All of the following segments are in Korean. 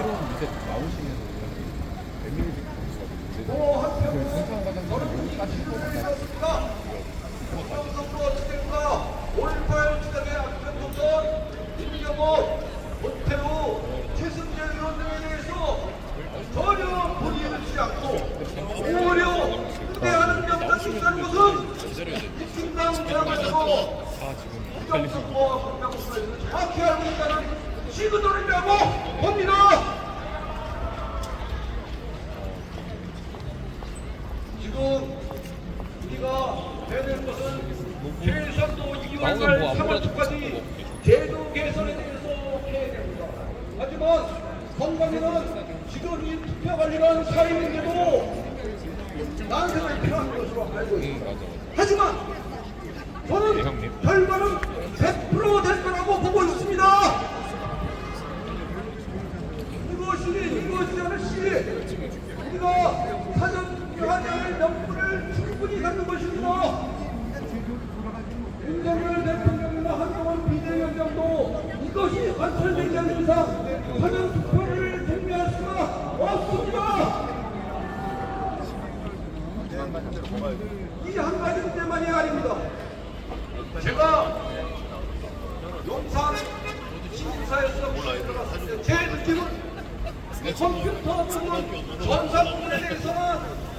새로운 리셋 나오시면서 에밀리지 있었는데 정상 과장님은 여기까지 정성도 어떻게입니까? 5.18 지역의 안전보건 임경호, 권태우, 최승재 의원 등에 대해서 전혀 본의를 주지 않고 오히려 후대하는 명단 있다는 것은 국힘당 장관으로 부정선거 공약수를 정확히 알고 있다는 시그널이라고 봅니다. 지금 우리가 해야 될 것은 최선도 2월 나오면 뭐 3월 아무래도 초까지 제도 개선에 대해서 해야 됩니다. 하지만 선관위는 지금 이 투표 관리는 사회인데도 난색을 표한 것으로 알고 있습니다. 하지만 저는 결과는 100%될 거라고 보고 있습니다. 이것이 이것이 아저씨 우리가 사전 교환의 명분을 충분히 갖는 것입니다. 윤석열 대통령이나 한동훈 비대위원장도 이것이 관철되지 않는 이상 사전 투표를 종료할 수가 없습니다. 이 한 가지 문제만이 아닙니다. 제가 용산 신사에서 들어갔을 때제 느낌은 이 컴퓨터 부분 전산 부분에 대해서는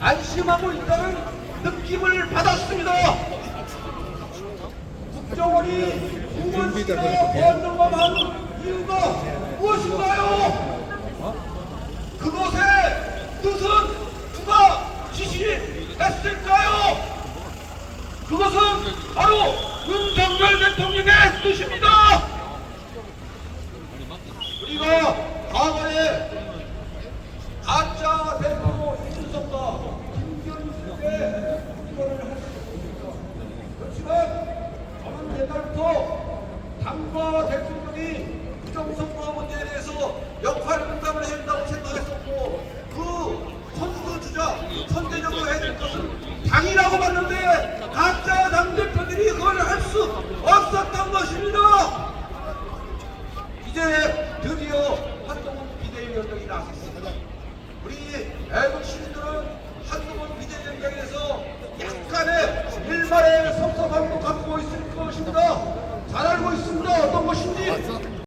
안심하고 있다는 느낌을 받았습니다. 국정원이 공무원시키나 대한정만 한 이유가 무엇인가요? 그것의 뜻은 누가 지시했을까요? 그것은 바로 윤석열 대통령의 뜻입니다. 우리가 과거에 가짜 대표 이준석과 김경수의 이거를 할수 있습니다. 그렇지만 저는 옛날부터 당과 대통령이 부정선거 문제에 대해서 역할 분담을 해야 된다고 생각했었고 연령이 나왔습니다. 우리 애국 시민들은 한두 번 비대연령에서 약간의 일말의 섭섭함도 갖고 있을 것입니다. 잘 알고 있습니다. 어떤 것인지.